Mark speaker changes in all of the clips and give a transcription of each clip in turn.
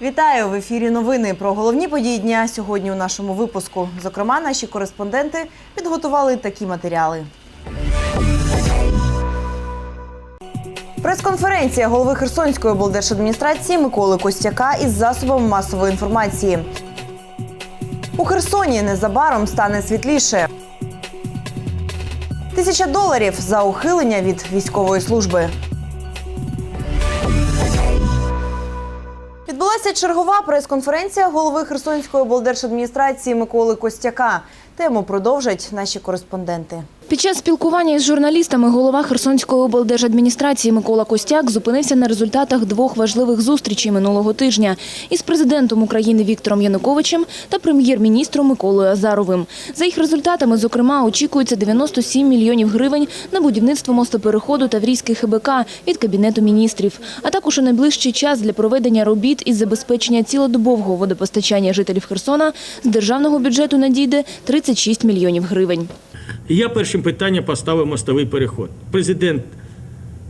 Speaker 1: Вітаю в ефірі. Новини про головні події дня сьогодні у нашому випуску. Зокрема, наші кореспонденти підготували такі матеріали. Прес-конференція голови Херсонської облдержадміністрації Миколи Костяка із засобами масової інформації. У Херсоні незабаром стане світліше. Тисяча доларів за ухилення від військової служби. Чергова прес-конференція голови Херсонської облдержадміністрації Миколи Костяка. Тему продовжать наші кореспонденти.
Speaker 2: Під час спілкування із журналістами голова Херсонської облдержадміністрації Микола Костяк зупинився на результатах двох важливих зустрічей минулого тижня із президентом України Віктором Януковичем та прем'єр-міністром Миколою Азаровим. За їх результатами, зокрема, очікується 97 мільйонів гривень на будівництво мостопереходу Таврійський ХБК від Кабінету міністрів, а також у найближчий час для проведення робіт із забезпечення цілодобового водопостачання жителів Херсона з державного бюджету надійде 36 мільйонів гривень.
Speaker 3: І я першим питанням поставив мостовий переход. Президент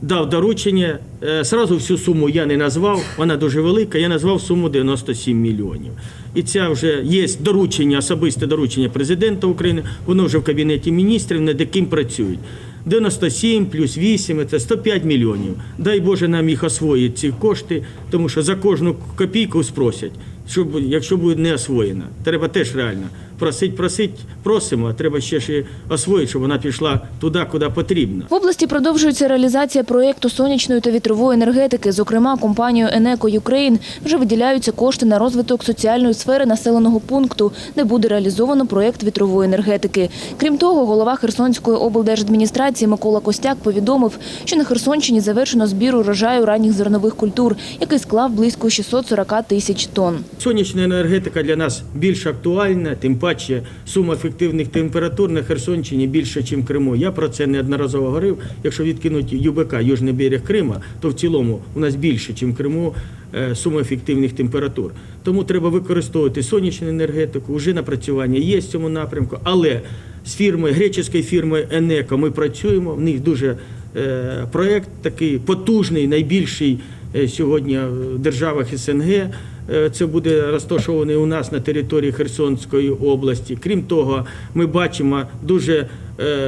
Speaker 3: дав доручення. е, Сразу всю суму я не назвав, вона дуже велика. Я назвав суму 97 мільйонів. І це вже є доручення, особисте доручення президента України. Воно вже в кабінеті міністрів, над яким працюють. 97 плюс 8 – це 105 мільйонів. Дай Боже нам їх освоїть ці кошти, тому що за кожну копійку спросять, щоб, якщо буде не освоєна. Треба теж реально просить, просить, просимо, а треба ще ж освоїти, щоб вона пішла туди, куди потрібно.
Speaker 2: В області продовжується реалізація проєкту сонячної та вітрової енергетики. Зокрема, компанією «Енеко Юкрейн» вже виділяються кошти на розвиток соціальної сфери населеного пункту, де буде реалізовано проєкт вітрової енергетики. Крім того, голова Херсонської облдержадміністрації Микола Костяк повідомив, що на Херсонщині завершено збір урожаю ранніх зернових культур, який склав близько 640 тисяч тонн.
Speaker 3: Сонячна енергетика для нас більш актуальна, тим паче сума ефективних температур на Херсонщині більше, ніж в Криму. Я про це неодноразово говорив. Якщо відкинути ЮБК, Южний берег Крима, то в цілому у нас більше, ніж в Криму, е, сума ефективних температур. Тому треба використовувати сонячну енергетику. Уже напрацювання є в цьому напрямку, але з фірмою, греческою фірмою Енеко ми працюємо. В них дуже е, проєкт такий потужний, найбільший е, сьогодні в державах СНГ. Е, Це буде розташований у нас на території Херсонської області. Крім того, ми бачимо дуже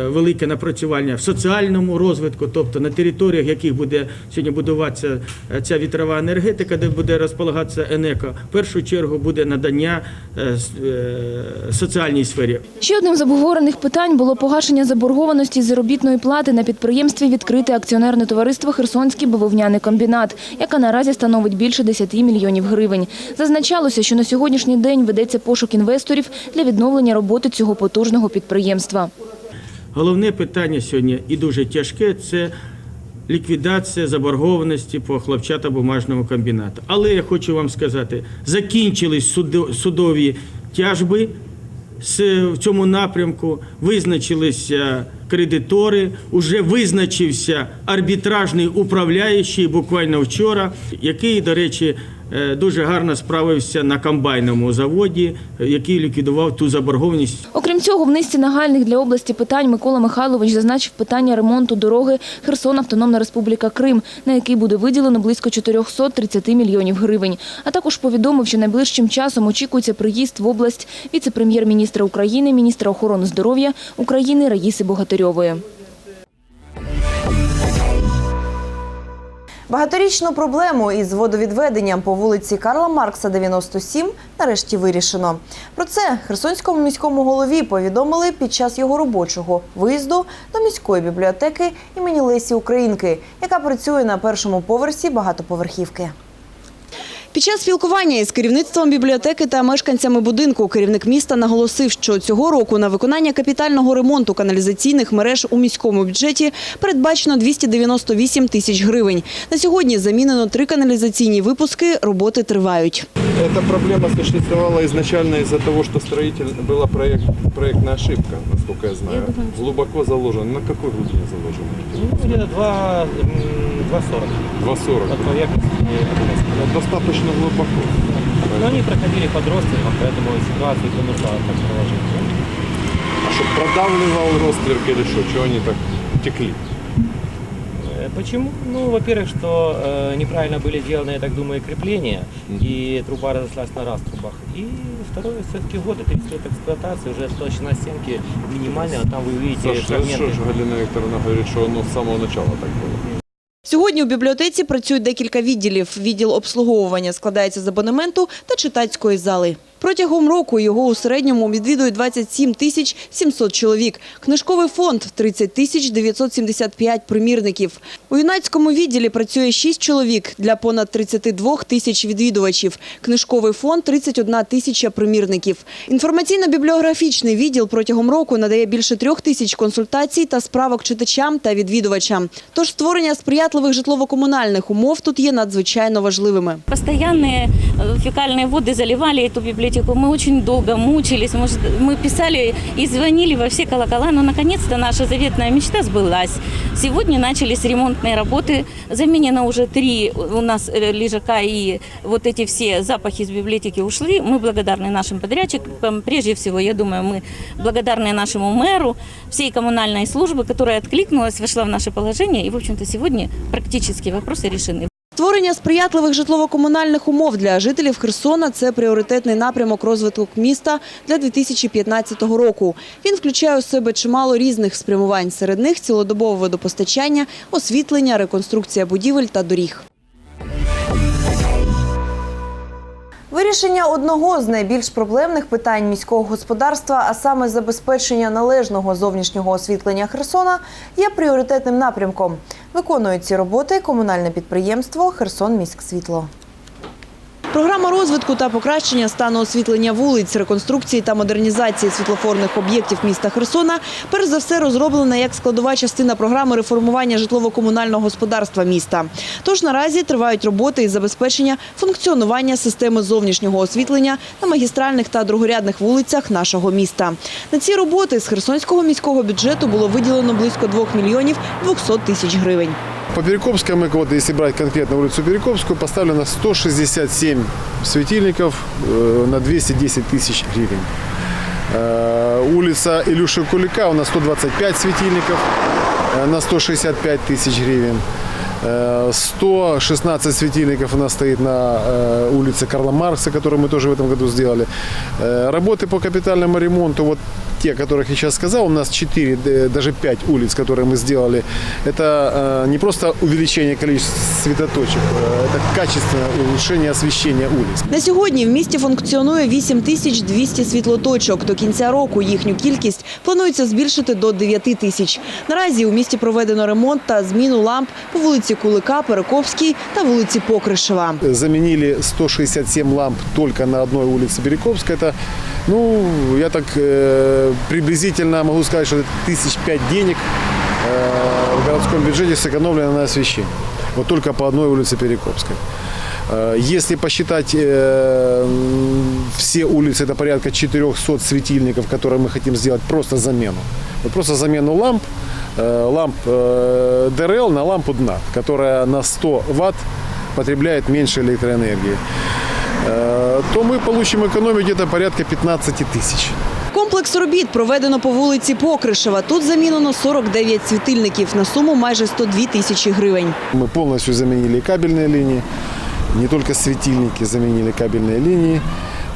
Speaker 3: велике напрацювання в соціальному розвитку, тобто на територіях, яких буде сьогодні будуватися е, ця вітрова енергетика, де буде розполагатися Енеко, в першу чергу буде надання е, е, соціальній сфері.
Speaker 2: Ще одним з обговорених питань було погашення заборгованості заробітної плати на підприємстві відкрите акціонерне товариство Херсонський бавовняний комбінат, яка наразі становить більше 10 мільйонів гривень. Зазначалося, що на сьогоднішній день ведеться пошук інвесторів для відновлення роботи цього потужного підприємства.
Speaker 3: Головне питання сьогодні і дуже тяжке це ліквідація заборгованості по хлопчатобумажному комбінату. Але я хочу вам сказати, закінчились судо- судові тяжби в цьому напрямку, визначилися кредитори, уже визначився арбітражний управляючий буквально вчора, який, до речі, е, дуже гарно справився на комбайному заводі, який ліквідував ту заборгованість.
Speaker 2: Окрім цього, в низці нагальних для області питань Микола Михайлович зазначив питання ремонту дороги Херсон Автономна Республіка Крим, на який буде виділено близько 430 мільйонів гривень. А також повідомив, що найближчим часом очікується приїзд в область віце-прем'єр-міністра України, міністра охорони здоров'я України Раїси Богатирьової.
Speaker 1: Багаторічну проблему із водовідведенням по вулиці Карла Маркса, 97, нарешті вирішено. Про це Херсонському міському голові повідомили під час його робочого виїзду до міської бібліотеки імені Лесі Українки, яка працює на першому поверсі багатоповерхівки.
Speaker 4: Під час спілкування із керівництвом бібліотеки та мешканцями будинку керівник міста наголосив, що цього року на виконання капітального ремонту каналізаційних мереж у міському бюджеті передбачено 298 тисяч гривень. На сьогодні замінено три каналізаційні випуски, роботи тривають.
Speaker 5: Эта проблема существовала изначально из-за того, что строитель была проект, проектная ошибка, насколько я знаю. Глубоко заложена. На какой глубине заложена?
Speaker 6: Ну, где-то 2, м, 2,40
Speaker 5: 2,40.
Speaker 6: от поверхности.
Speaker 5: Ну, Достаточно глубоко.
Speaker 6: Но они проходили под родственником, поэтому ситуацию это нужно так проложить.
Speaker 5: А что, продавливал ростверк или что? Чего они так текли?
Speaker 6: Это Почему? Ну, во-первых, что э, неправильно были сделаны, я так думаю, крепления, и труба разошлась на раструбах. И второе, все-таки годы, 30 лет эксплуатации, уже толщина стенки минимальная, а там вы видите
Speaker 5: Саша, что
Speaker 6: фрагменты.
Speaker 5: же Галина Викторовна говорит, что оно с самого начала так было?
Speaker 4: Сьогодні у бібліотеці працюють декілька відділів. Відділ обслуговування складається з абонементу та читацької зали. Протягом року його у середньому відвідують 27 тисяч 700 чоловік. Книжковий фонд – 30 тисяч 975 примірників. У юнацькому відділі працює 6 чоловік для понад 32 тисяч відвідувачів. Книжковий фонд – 31 тисяча примірників. Інформаційно-бібліографічний відділ протягом року надає більше трьох тисяч консультацій та справок читачам та відвідувачам. Тож створення сприятливих житлово-комунальних умов тут є надзвичайно важливими.
Speaker 7: Постоянные э, фекальные воды заливали эту Библиотеку. Мы очень долго мучились. Может, Мы писали и звонили во все колокола, но наконец-то наша заветная мечта сбылась. Сегодня начались ремонтные работы. Заменено уже три у нас э, лежака, и вот эти все запахи из библиотеки ушли. Мы благодарны нашим подрядчикам. Прежде всего, я думаю, мы благодарны нашему мэру, всей коммунальной службы, которая откликнулась, вошла в наше положение. И, в общем-то, сегодня практически вопросы решены.
Speaker 4: Створення сприятливих житлово-комунальних умов для жителів Херсона – це пріоритетний напрямок розвитку міста для 2015 року. Він включає у себе чимало різних спрямувань. Серед них цілодобове водопостачання, освітлення, реконструкція будівель та доріг.
Speaker 1: Вирішення одного з найбільш проблемних питань міського господарства, а саме забезпечення належного зовнішнього освітлення Херсона, є пріоритетним напрямком. Виконують ці роботи комунальне підприємство «Херсонміськсвітло».
Speaker 4: Програма розвитку та покращення стану освітлення вулиць, реконструкції та модернізації світлофорних об'єктів міста Херсона перш за все розроблена як складова частина програми реформування житлово-комунального господарства міста. Тож наразі тривають роботи із забезпечення функціонування системи зовнішнього освітлення на магістральних та другорядних вулицях нашого міста. На ці роботи з Херсонського міського бюджету було виділено близько 2 мільйонів 200 тисяч гривень.
Speaker 8: По Перекопской мы, вот если брать конкретно улицу Перекопскую, поставлено 167 светильников э, на 210 тысяч гривен. Э, Улица Илюши Кулика у нас 125 светильников э, на 165 тысяч гривен. Э, 116 светильников у нас стоит на улице Карла Маркса, которую мы тоже в этом году сделали. Работы по капитальному ремонту, вот те, о которых я сейчас сказал, у нас 4, э, даже 5 улиц, которые мы сделали. Это э, не просто увеличение количества светоточек, э, это качественное улучшение освещения улиц.
Speaker 4: На сьогодні в місті функціонує 8200 світлоточок. До кінця року їхню кількість планується збільшити до 9 тисяч. Наразі у місті проведено ремонт та зміну ламп по вулиці Кулика, Перекопській та вулиці Покришева.
Speaker 8: Заменили 167 ламп только на одной улице Берековской. Это, ну, я так э, приблизительно могу сказать, что тысяч пять денег э, в городском бюджете сэкономлено на освещении. Вот только по одной улице Перекопской. Э, Если посчитать э, все улицы, это порядка 400 светильников, которые мы хотим сделать просто замену. Вот просто замену ламп, э, ламп э, ДРЛ на лампу дна, которая на 100 ватт потребляет меньше электроэнергии, то мы получим экономию где-то порядка 15 тысяч.
Speaker 4: Комплекс робіт проведено по вулиці Покришева. Тут замінено 49 світильників на суму майже 102 тисячі гривень.
Speaker 8: Мы полностью заменили кабельные линии, не только светильники, заменили кабельные линии,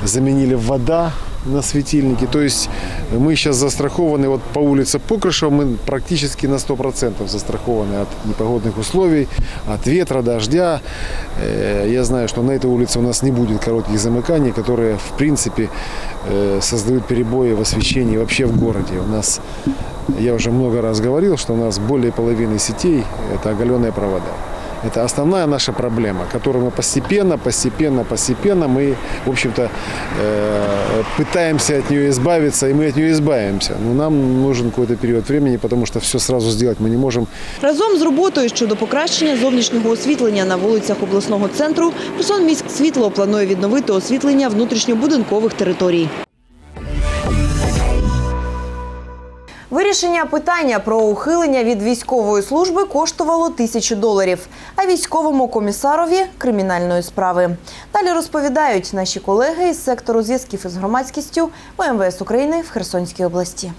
Speaker 8: заменили вода на светильники. То есть мы сейчас застрахованы, вот по улице Покрышева мы практически на 100% застрахованы от непогодных условий, от ветра, дождя. Э, Я знаю, что на этой улице у нас не будет коротких замыканий, которые в принципе э, создают перебои в освещении вообще в городе. У нас, я уже много раз говорил, что у нас более половины сетей – это оголенные провода. Это основная наша проблема, которую мы постепенно, постепенно, постепенно мы, в общем-то, э, пытаемся от нее избавиться, и мы от нее избавимся. Но нам нужен какой-то период времени, потому что все сразу сделать мы не можем.
Speaker 4: Разом з роботою щодо покращення зовнішнього освітлення на вулицях обласного центру Херсонміськсвітло планує відновити освітлення внутрішньобудинкових територій.
Speaker 1: Вирішення питання про ухилення від військової служби коштувало тисячу доларів, а військовому комісарові кримінальної справи. Далі розповідають наші колеги із сектору зв'язків із громадськістю ОМВС України в Херсонській області.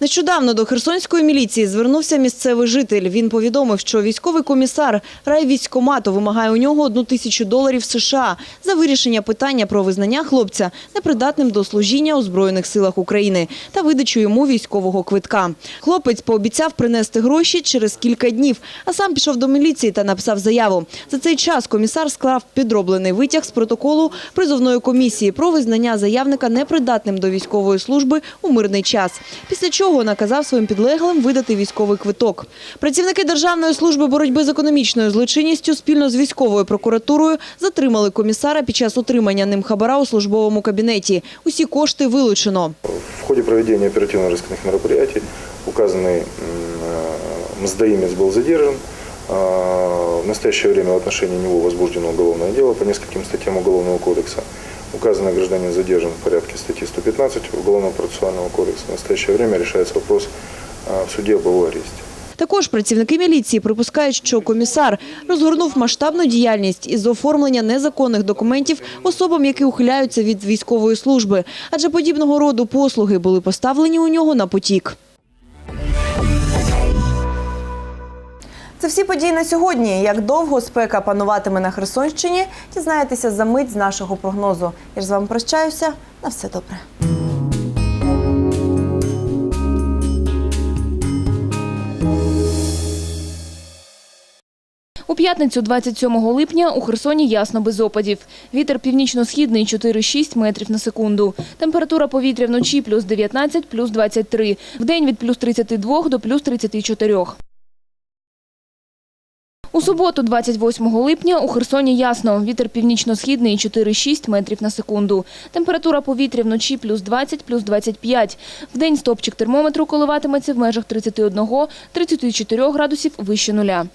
Speaker 4: Нещодавно до Херсонської міліції звернувся місцевий житель. Він повідомив, що військовий комісар райвійськкомату вимагає у нього одну тисячу доларів США за вирішення питання про визнання хлопця непридатним до служіння у Збройних силах України та видачу йому військового квитка. Хлопець пообіцяв принести гроші через кілька днів, а сам пішов до міліції та написав заяву. За цей час комісар склав підроблений витяг з протоколу призовної комісії про визнання заявника непридатним до військової служби у мирний час. Після чого наказав своїм підлеглим видати військовий квиток. Працівники Державної служби боротьби з економічною злочинністю спільно з військовою прокуратурою затримали комісара під час отримання ним хабара у службовому кабінеті. Усі кошти вилучено.
Speaker 9: В ходе проведения оперативно-розыскных мероприятий указанный м, э, мздоимец был задержан. А, В настоящее время в отношении него возбуждено уголовное дело по нескольким статьям Уголовного кодекса. Указанный гражданин задержан в порядке статьи 115 Уголовного процессуального кодекса. В настоящее время решается вопрос в суде об его аресте.
Speaker 4: Також працівники міліції припускають, що комісар розгорнув масштабну діяльність із оформлення незаконних документів особам, які ухиляються від військової служби. Адже подібного роду послуги були поставлені у нього на потік.
Speaker 1: Це всі події на сьогодні. Як довго спека пануватиме на Херсонщині, дізнаєтеся за мить з нашого прогнозу. Я ж з вами прощаюся. На все добре.
Speaker 2: У п'ятницю 27 липня у Херсоні ясно без опадів. Вітер північно-східний 4-6 метрів на секунду. Температура повітря вночі плюс 19, плюс 23. Вдень від плюс 32 до плюс 34. У суботу, 28 липня, у Херсоні ясно. Вітер північно-східний 4-6 метрів на секунду. Температура повітря вночі плюс 20, плюс 25. Вдень стопчик термометру коливатиметься в межах 31-34 градусів вище нуля.